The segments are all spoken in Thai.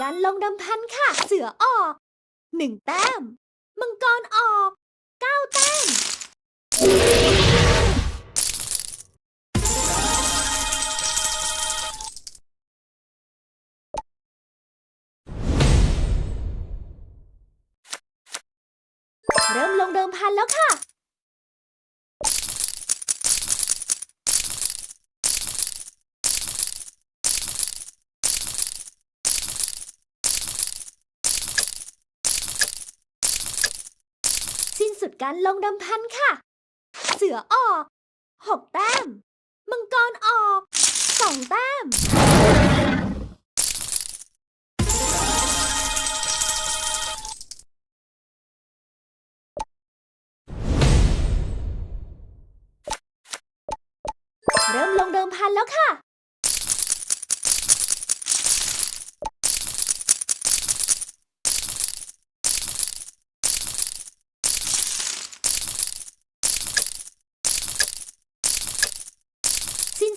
การลงดำพันค่ะ เสือออกหนึ่งแต้ม มังกรออกเก้าแต้ม เริ่มลงเดิมพันแล้วค่ะ ดการลงดำพันค่ะ เสือออกหกแต้ม มังกรออกสองแต้ม เริ่มลงเดิมพันแล้วค่ะ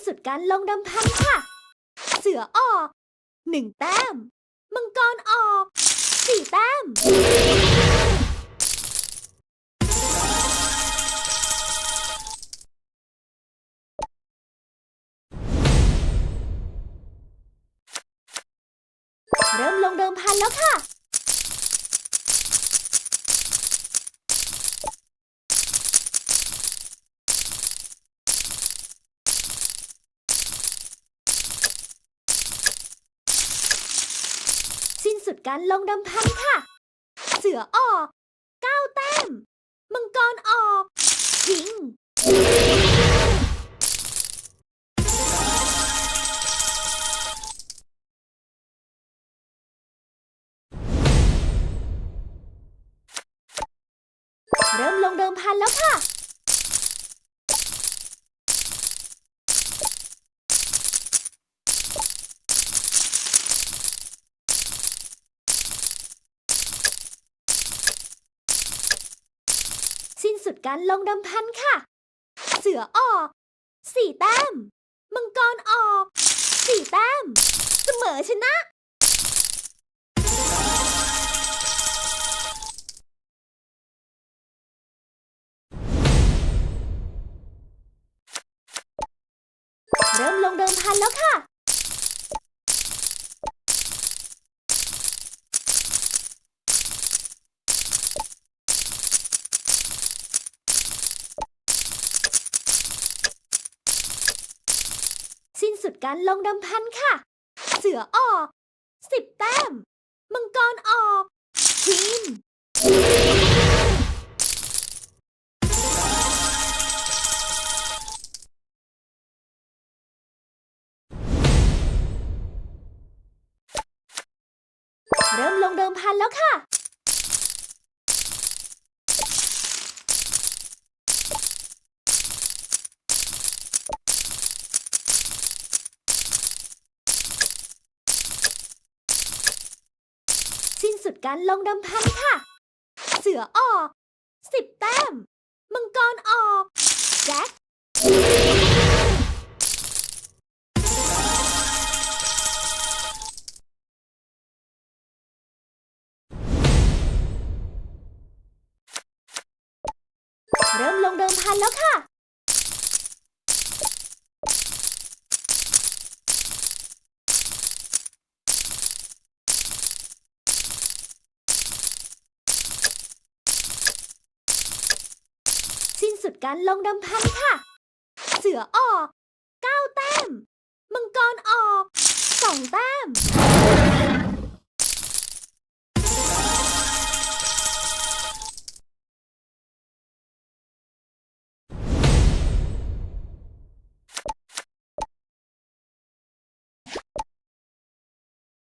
สุดการลงดำพันค่ะ เสือออกหนึ่งแต้ม มังกรออกสี่แต้ม เริ่มลงเดิมพันแล้วค่ะ การลงดำพันค่ะ เสือออกเก้าแต้ม มังกรออก ทิ้ง เริ่มลงเดิมพันแล้วค่ะ สิ้นสุดการลงดำพันค่ะ เสือออกสี่แต้ม มังกรออกสี่แต้ม เสมอชนะ เริ่มลงเดิมพันแล้วค่ะ สุดการลงดำพันค่ะ เสือออกสิบแต้ม มังกรออก ทีม เริ่มลงเดิมพันแล้วค่ะ สิ้นสุดการลงดำพันค่ะ เสือออกสิบแต้ม มังกรออก แจ็คเริ่มลงเดิมพันแล้วค่ะ สุดการลงดำพันค่ะ เสือออก เก้าแต้ม มังกรออก